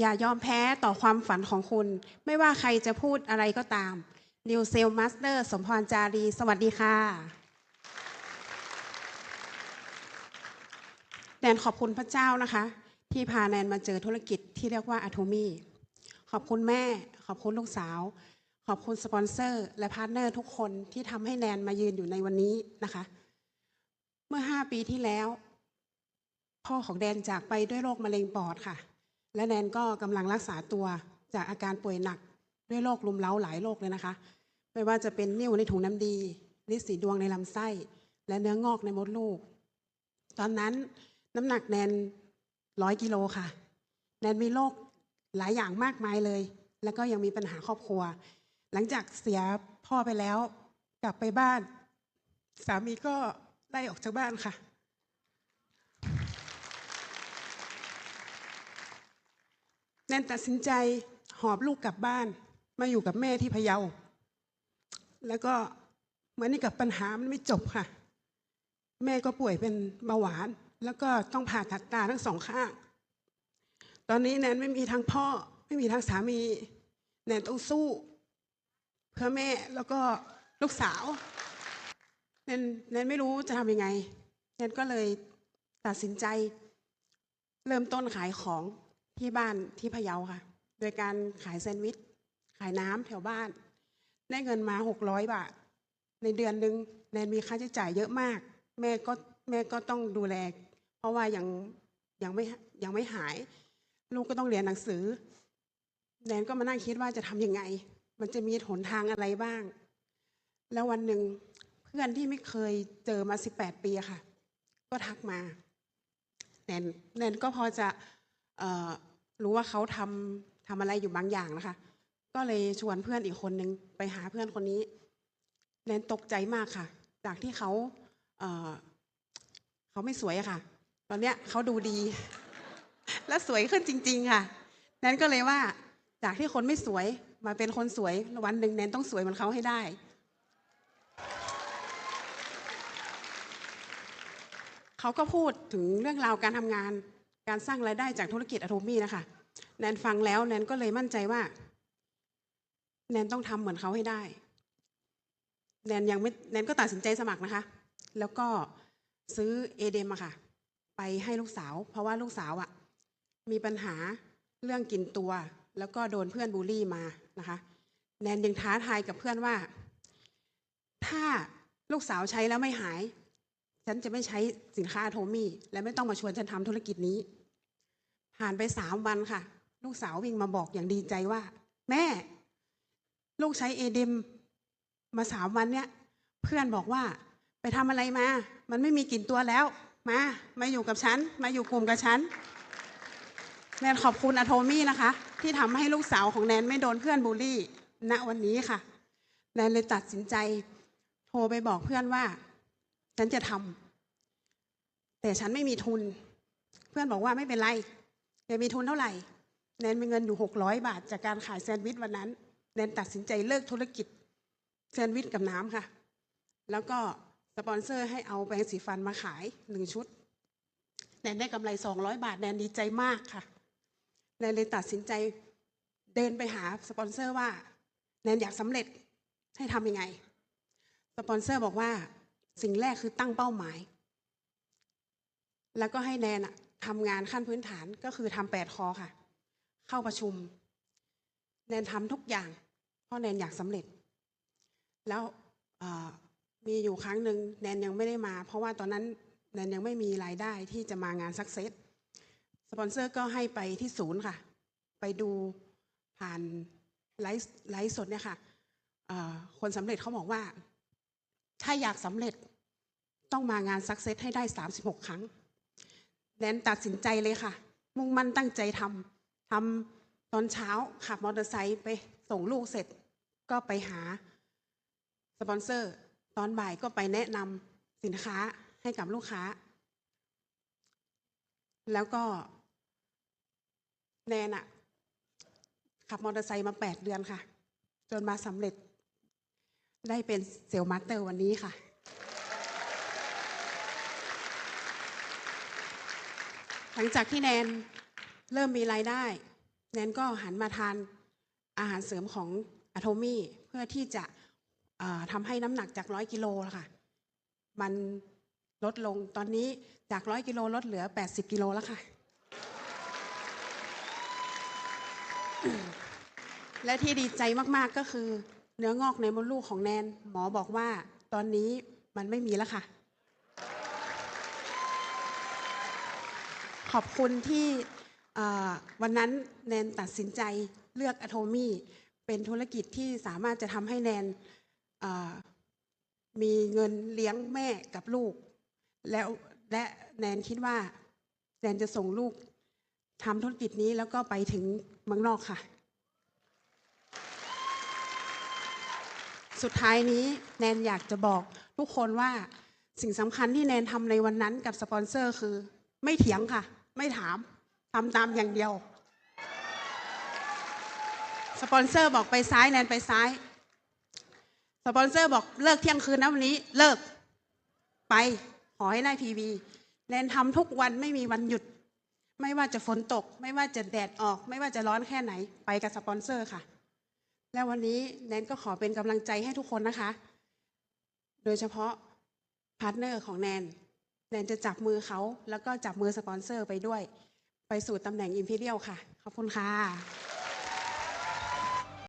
อย่ายอมแพ้ต่อความฝันของคุณ ไม่ว่าใครจะพูดอะไรก็ตามนิวเซลมาสเตอร์สมพรจารี สวัสดีค่ะแนนขอบคุณพระเจ้านะคะ ที่พาแนนมาเจอธุรกิจที่เรียกว่าอะโทมีขอบคุณแม่ ขอบคุณลูกสาว ขอบคุณสปอนเซอร์ และพาร์ทเนอร์ทุกคนที่ทำให้แนนมายืนอยู่ในวันนี้นะคะ เมื่อ 5 ปีที่แล้ว พ่อของแดนจากไปด้วยโรคมะเร็งปอดค่ะ และแนนก็กำลังรักษาตัวจากอาการป่วยหนักด้วยโรคลุมเล้าหลายโรคเลยนะคะ ไม่ว่าจะเป็นนิ่วในถุงน้ำดีลิสีดวงในลำไส้ และเนื้องอกในมดลูก ตอนนั้นน้ำหนักแนนร้อยกิโลค่ะ แนนมีโรคหลายอย่างมากมายเลย แล้วก็ยังมีปัญหาครอบครัว หลังจากเสียพ่อไปแล้ว กลับไปบ้าน สามีก็ไล่ออกจากบ้านค่ะ แนนตัดสินใจหอบลูกกลับบ้าน มาอยู่กับแม่ที่พะเยา แล้วก็เหมือนกับปัญหามันไม่จบค่ะ แม่ก็ป่วยเป็นเบาหวาน แล้วก็ต้องผ่าตัดตาทั้งสองข้าง ตอนนี้แนนไม่มีทั้งพ่อ ไม่มีทั้งสามี แนนต้องสู้ เพื่อแม่แล้วก็ลูกสาวแนนแนนไม่รู้จะทำยังไงแนนก็เลยตัดสินใจ เริ่มต้นขายของ ที่บ้านที่พะเยาค่ะ โดยการขายแซนด์วิช ขายน้ำแถวบ้าน ได้เงินมาหกร้อยบาท ในเดือนหนึ่งแนนมีค่าใช้จ่ายเยอะมาก แม่ก็แม่ก็ต้องดูแล เพราะว่ายังยังไม่ยังไม่หาย ลูกก็ต้องเรียนหนังสือแนนก็มานั่งคิดว่าจะทำยังไง มันจะมีหนทางอะไรบ้าง แล้ววันหนึ่งเพื่อนที่ไม่เคยเจอมาสิบแปดปีค่ะ ก็ทักมาแนนแนนก็พอจะ รู้ว่าเขาทำทำอะไรอยู่บางอย่างนะคะ ก็เลยชวนเพื่อนอีกคนนึงไปหาเพื่อนคนนี้แนนตกใจมากค่ะ จากที่เขาเออเขาไม่สวยอะค่ะ ตอนเนี้ยเขาดูดี และสวยขึ้นจริง ๆ ค่ะแนนก็เลยว่าจากที่คนไม่สวยมาเป็นคนสวยวันหนึ่งแนนต้องสวยเหมือนเขาให้ได้ เขาก็พูดถึงเรื่องราวการทำงาน การสร้างรายได้จากธุรกิจอะโทมี่นะคะแนนฟังแล้วแนนก็เลยมั่นใจว่า แนนต้องทำเหมือนเขาให้ได้ แนนยังไม่แนนก็ตัดสินใจสมัครนะคะ แล้วก็ซื้อเอเดมอะค่ะ ไปให้ลูกสาว เพราะว่าลูกสาวอะมีปัญหาเรื่องกินตัว แล้วก็โดนเพื่อนบูลลี่มานะคะ แนนยังท้าทายกับเพื่อนว่า ถ้าลูกสาวใช้แล้วไม่หาย ฉันจะไม่ใช้สินค้าโทมี่ และไม่ต้องมาชวนฉันทำธุรกิจนี้ ผ่านไปสามวันค่ะ ลูกสาววิ่งมาบอกอย่างดีใจว่า แม่ ลูกใช้เอเดมมาสามวันเนี้ยเพื่อนบอกว่าไปทำอะไรมา มันไม่มีกลิ่นตัวแล้ว มา มาอยู่กับฉัน มาอยู่กลุ่มกับฉัน แนนขอบคุณอะโทมี่นะคะ ที่ทำให้ลูกสาวของแนนไม่โดนเพื่อนบูลลี่ ณ วันนี้ค่ะ แนนเลยตัดสินใจ โทรไปบอกเพื่อนว่า ฉันจะทำแต่ฉันไม่มีทุน เพื่อนบอกว่าไม่เป็นไร แกมีทุนเท่าไหร่ แนนมีเงินอยู่หกร้อยบาท จากการขายแซนด์วิชวันนั้น แนนตัดสินใจเลิกธุรกิจแซนด์วิชกับน้ำค่ะ แล้วก็สปอนเซอร์ให้เอาแปรงสีฟันมาขายหนึ่งชุด แนนได้กำไรสองร้อยบาท แนนดีใจมากค่ะ แนนเลยตัดสินใจเดินไปหาสปอนเซอร์ว่า แนนอยากสำเร็จให้ทำยังไง สปอนเซอร์บอกว่าสิ่งแรกคือตั้งเป้าหมาย แล้วก็ให้แนนอะ ทำงานขั้นพื้นฐานก็คือทำแปดคอค่ะ เข้าประชุม แนนทำทุกอย่าง เพราะแนนอยากสำเร็จ แล้วมีอยู่ครั้งหนึ่งแนนยังไม่ได้มา เพราะว่าตอนนั้นแนนยังไม่มีรายได้ที่จะมางานสักเซสสปอนเซอร์ก็ให้ไปที่ศูนย์ค่ะ ไปดูผ่านไลฟ์ไลฟ์สดเนี่ยค่ะคนสำเร็จเขาบอกว่า ถ้าอยากสำเร็จต้องมางานสักเซสให้ได้ 36 ครั้ง แนนตัดสินใจเลยค่ะ มุ่งมั่นตั้งใจทำทำตอนเช้าขับมอเตอร์ไซค์ไปส่งลูกเสร็จ ก็ไปหาสปอนเซอร์ ตอนบ่ายก็ไปแนะนำสินค้าให้กับลูกค้า แล้วก็แนนอะขับมอเตอร์ไซค์มา8เดือนค่ะ จนมาสำเร็จได้เป็นเซลล์มาสเตอร์วันนี้ค่ะ หลังจากที่แนนเริ่มมีรายได้ แนนก็หันมาทานอาหารเสริมของอะโทมี่เพื่อที่จะเอ่อทำให้น้ำหนักจากร้อยกิโลค่ะ มันลดลงตอนนี้จากร้อยกิโลลดเหลือ 80 กิโลแล้วค่ะ และที่ดีใจมาก ๆ ก็คือ เนื้องอกในมดลูกของแนน หมอบอกว่าตอนนี้มันไม่มีแล้วค่ะ ขอบคุณที่วันนั้นแนนตัดสินใจเลือกอะโทมี่เป็นธุรกิจที่สามารถจะทำให้แนนมีเงินเลี้ยงแม่กับลูก แล้วและแนนคิดว่า แนนจะส่งลูกทำธุรกิจนี้แล้วก็ไปถึงเมืองนอกค่ะ สุดท้ายนี้แนนอยากจะบอกทุกคนว่าสิ่งสำคัญที่แนนทำในวันนั้นกับสปอนเซอร์คือไม่เถียงค่ะ ไม่ถามทำตามอย่างเดียว สปอนเซอร์บอกไปซ้ายแนนไปซ้าย สปอนเซอร์บอกเลิกเที่ยงคืนนะวันนี้เลิกไปขอให้ได้พีวีแนนทำทุกวันไม่มีวันหยุด ไม่ว่าจะฝนตก ไม่ว่าจะแดดออก ไม่ว่าจะร้อนแค่ไหนไปกับสปอนเซอร์ค่ะ และวันนี้แนนก็ขอเป็นกำลังใจให้ทุกคนนะคะ โดยเฉพาะพาร์ทเนอร์ของแนน แนนจะจับมือเขา แล้วก็จับมือสปอนเซอร์ไปด้วย ไปสู่ตำแหน่งอิมพีเรียลค่ะ ขอบคุณค่ะ